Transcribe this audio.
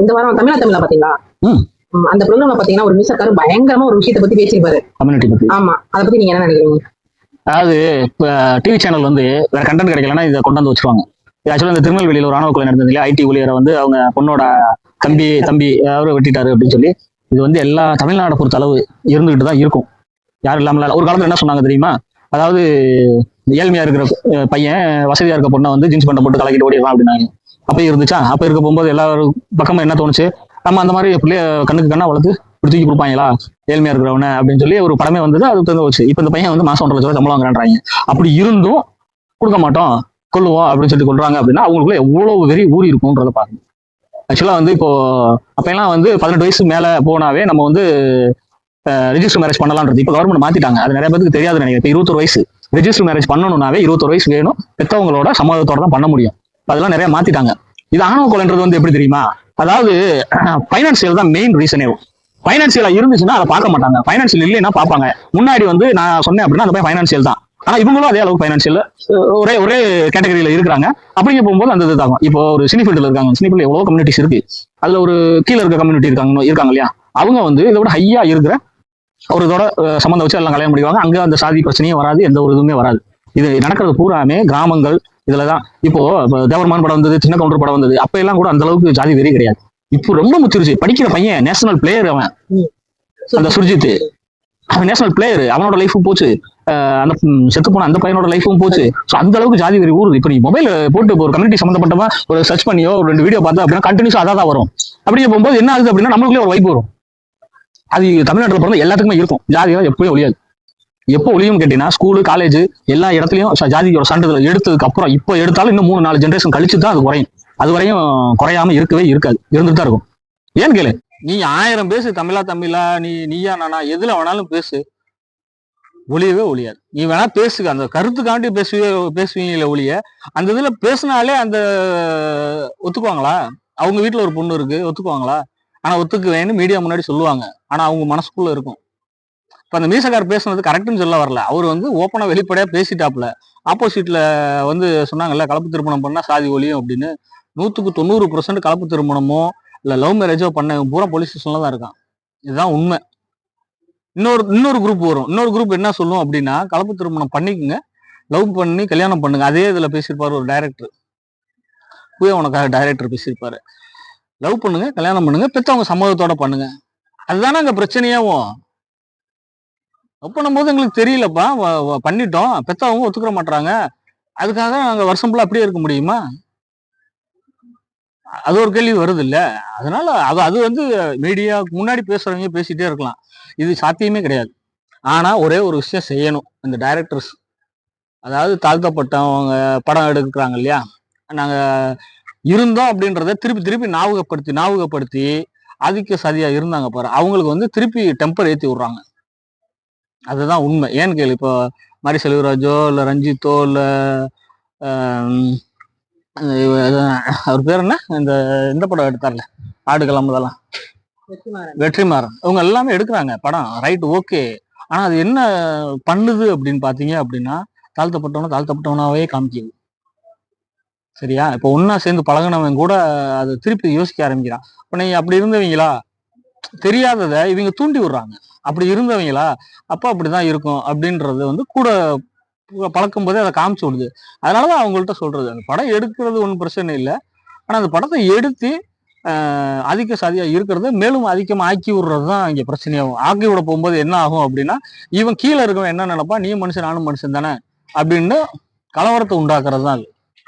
இந்த வாரம் தமிழா தமிழா பாத்தீங்களா அந்த ப்ரோக்ராம்ல பாத்தீங்கன்னா ஒரு மிஸ்ஸக்காரு பயங்கரமா ஒரு விஷயத்தை பத்தி பேசியிருப்பாரு. கம்யூனிட்டி பத்தி. ஆமா. அதை பத்தி நீங்க என்ன நினைக்கிறீங்க? அதாவது இப்போ டிவி சேனல் வந்து வேற கண்டென்ட் கிடைக்கலன்னா இதை கொண்டு வந்து வச்சிருவாங்க. ஆக்சுவலாக இந்த திருநெல்வேலியில் ஒரு ஆணவ கொலை நடந்தது இல்லையா? ஐடி ஊழியரை வந்து அவங்க பொண்ணோட தம்பி தம்பி அவரை வெட்டிட்டாரு அப்படின்னு சொல்லி. இது வந்து எல்லா தமிழ்நாடை பொறுத்த அளவு இருந்துகிட்டு தான் இருக்கும். யாரும் இல்லாமல் ஒரு காலத்துல என்ன சொன்னாங்க தெரியுமா? அதாவது ஏழ்மையா இருக்கிற பையன் வசதியா இருக்க பொண்ணை வந்து ஜீன்ஸ் பண்ண போட்டு கலக்கிட்டு ஓடிடலாம் அப்படின்னாங்க. அப்போ இருந்துச்சா? அப்போ இருக்க போகும்போது எல்லாரும் பக்கமும் என்ன தோணுச்சு? நம்ம அந்த மாதிரி பிள்ளைய கண்ணுக்கு கண்ணா வளர்த்து இப்படி தூக்கி கொடுப்பாங்களா? ஏழ்மையா இருக்கிறவன அப்படின்னு சொல்லி ஒரு படமே வந்தது அது தந்து வச்சு இப்போ இந்த பையன் வந்து மாசம் ஒன்றரை லட்ச சம்பளம் வாங்குறாங்க அப்படி இருந்தும் கொடுக்க மாட்டோம். கொள்ளுவோம் அப்படின்னு சொல்லி கொள்றாங்க அப்படின்னா அவங்களுக்குள்ள எவ்வளவு வெறி ஊறி இருக்கும்ன்றத பாருங்க. ஆக்சுவலா வந்து இப்போ அப்பெல்லாம் வந்து பதினெட்டு வயசு மேல போனாவே நம்ம வந்து ரிஜிஸ்டர் மேரேஜ் பண்ணலாம்ன்றது. இப்போ கவர்மெண்ட் மாத்திட்டாங்க. அது நிறைய பேருக்கு தெரியாது நினைக்கிறேன். இப்போ இருபத்தொரு வயசு. ரிஜிஸ்டர் மேரேஜ் பண்ணணும்னாவே இருபத்தொரு வயசு வேணும். பெற்றவங்களோட சம்மதத்தோட தான் பண்ண முடியும். அதெல்லாம் நிறைய மாத்திட்டாங்க. இது ஆணவ கொலைன்றது வந்து எப்படி தெரியுமா? அதாவது பைனான்சியல் தான் மெயின் ரீசனே பைனான்சியலா இருந்துச்சுன்னா அதை பார்க்க மாட்டாங்க. பைனான்சியல் இல்லைன்னா பார்ப்பாங்க. முன்னாடி வந்து நான் சொன்னேன் அப்படின்னா அந்த ஃபைனான்சியல் தான். ஆனா இவங்களும் அதே அளவுக்கு பைனான்சியல் ஒரே ஒரே கேட்டகரியில இருக்கிறாங்க. அப்படிங்க போகும்போது அந்த இதாகும் இப்போ ஒரு சினி ஃபீல்டில் இருக்காங்க. சினி ஃபீல்டில் எவ்வளவு கம்யூனிட்டிஸ் இருக்கு. அதுல ஒரு கீழே இருக்க கம்யூனிட்டி இருக்காங்க இருக்காங்க இல்லையா? அவங்க வந்து இதை விட ஹையா இருக்கிற ஒரு இதோட சம்மந்தம் வச்சு எல்லாம் கல்யாணம் முடிவாங்க அங்க அந்த சாதி பிரச்சனையும் வராது எந்த ஒரு இதுவுமே வராது. இது நடக்கிறது பூராமே கிராமங்கள் இதுலதான். இப்போ தேவர்மான் படம் வந்தது சின்ன கவுண்டர் படம் வந்தது அப்ப எல்லாம் கூட அந்த அளவுக்கு ஜாதி வெறி கிடையாது. இப்போ ரொம்ப முச்சிருச்சு படிக்கிற பையன் நேஷனல் பிளேயர் அவன். அந்த சுர்ஜித் அவன் நேஷனல் பிளேயர் அவனோட லைஃபும் போச்சு. அந்த செத்து போன அந்த பையனோட லைஃபும் போச்சு. ஸோ அந்த அளவுக்கு ஜாதி வெறி ஊருது இப்போ நீ மொபைல் போட்டு ஒரு கம்யூனிட்டி சம்மந்தப்பட்டவா ஒரு சர்ச் பண்ணியோ ஒரு ரெண்டு வீடியோ பார்த்தா அப்படின்னா கண்டினியூஸ் அதான் தான் வரும். அப்படியே போகும்போது என்ன ஆகுது அப்படின்னா நம்மளுக்குள்ளே ஒரு வைப் வரும். அது தமிழ்நாட்டில் பிறந்த எல்லாத்துக்குமே இருக்கும். ஜாதியெல்லாம் எப்பயும் ஒழியாது. எப்போ ஒழியும் கேட்டீங்கன்னா ஸ்கூலு காலேஜ் எல்லா இடத்துலையும் ச- ஜாதியோட சான்றிதழ் எடுத்ததுக்கு அப்புறம் இப்போ எடுத்தாலும் இன்னும் மூணு நாலு ஜென்ரேஷன் கழிச்சு தான் அது குறையும். அது வரையும் குறையாம இருக்கவே இருக்காது. இருந்துட்டு தான் இருக்கும். ஏன்னு கேளு. நீ ஆயிரம் பேசு தமிழா தமிழா நீ நீயா நானா எதுல வேணாலும் பேசு. ஒளியவே ஒழியாது நீ வேணா பேசுக. அந்த கருத்துக்காண்டி பேசுவே பேசுவீங்களே ஒழிய அந்த இதுல பேசினாலே அந்த ஒத்துக்குவாங்களா? அவங்க வீட்டுல ஒரு பொண்ணு இருக்கு ஒத்துக்குவாங்களா? ஆனா ஒத்துக்குவேன்னு மீடியா முன்னாடி சொல்லுவாங்க. ஆனா அவங்க மனசுக்குள்ள இருக்கும். இப்போ அந்த மீசக்கார் பேசுனது கரெக்டுன்னு சொல்ல வரல. அவர் வந்து ஓப்பனாக வெளிப்படையாக பேசிட்டாப்ல ஆப்போசிட்டில் வந்து சொன்னாங்கல்ல கலப்பு திருமணம் பண்ணால் சாதி ஒழியும் அப்படின்னு. நூற்றுக்கு தொண்ணூறு பர்சன்ட் கலப்பு திருமணமோ இல்லை லவ் மேரேஜோ பண்ண பூரா போலீஸ் ஸ்டேஷனில் தான் இருக்கான். இதுதான் உண்மை. இன்னொரு இன்னொரு குரூப் வரும். இன்னொரு குரூப் என்ன சொல்லும் அப்படின்னா கலப்பு திருமணம் பண்ணிக்கோங்க. லவ் பண்ணி கல்யாணம் பண்ணுங்க. அதே இதில் பேசியிருப்பார் ஒரு டைரக்டர் புய உனக்காக டைரக்டர் பேசியிருப்பாரு. லவ் பண்ணுங்க கல்யாணம் பண்ணுங்க பெற்றவங்க சம்மதத்தோட பண்ணுங்க. அதுதானே அங்கே பிரச்சனையாவும். லவ் பண்ணும்போது எங்களுக்கு தெரியலப்பா. பண்ணிட்டோம். பெத்தவங்க ஒத்துக்கிற மாட்டாங்க அதுக்காக நாங்கள் வருஷம் ஃபுல்லாக அப்படியே இருக்க முடியுமா? அது ஒரு கேள்வி வருது இல்ல அதனால அது அது வந்து மீடியா முன்னாடி பேசுறவங்க பேசிட்டே இருக்கலாம். இது சாத்தியமே கிடையாது. ஆனா ஒரே ஒரு விஷயம் செய்யணும். இந்த டைரக்டர்ஸ் அதாவது தாழ்த்தப்பட்டவங்க படம் எடுக்கிறாங்க இல்லையா? நாங்க இருந்தோம் அப்படின்றத திருப்பி திருப்பி ஞாபகப்படுத்தி ஞாபகப்படுத்தி ஆதிக்க சதியாக இருந்தாங்க பாரு. அவங்களுக்கு வந்து திருப்பி டெம்பர் ஏத்தி விடுறாங்க. அதுதான் உண்மை. ஏன்னு கேளு இப்போ மாரி செல்வராஜோ இல்ல ரஞ்சித்தோ இல்ல அவர் பேர் என்ன? இந்த இந்த படம் எடுத்தார்ல ஆடு கிளம்புதெல்லாம் வெற்றிமாறன். இவங்க எல்லாமே எடுக்கிறாங்க படம். Right okay. ஆனா அது என்ன பண்ணுது அப்படின்னு பாத்தீங்க அப்படின்னா தாழ்த்தப்பட்டவன தாழ்த்தப்பட்டவனாவே காமிக்குது. சரியா? இப்போ ஒன்னா சேர்ந்து பழகுனவன் கூட அதை திருப்பி யோசிக்க ஆரம்பிக்கிறான். இப்போ நீங்க அப்படி இருந்தவங்களா? தெரியாததை இவங்க தூண்டி விடுறாங்க. அப்படி இருந்தவங்களா? அப்போ அப்படிதான் இருக்கும் அப்படின்றது வந்து கூட பழக்கும் போதே அதை காமிச்சு விடுது. அதனாலதான் அவங்கள்ட்ட சொல்றது அந்த படம் எடுக்கிறது ஒன்றும் பிரச்சனை இல்லை. ஆனால் அந்த படத்தை எடுத்து அதிக சாதியா இருக்கிறது மேலும் அதிகமாக ஆக்கி விடுறது தான் இங்கே பிரச்சனையாகும். ஆக்கி விட போகும்போது என்ன ஆகும் அப்படின்னா இவன் கீழே இருக்கவன் என்ன நினைப்பா நீ மனுஷன் நானும் மனுஷன் தானே? அப்படின்னு கலவரத்தை உண்டாக்குறது தான் அது.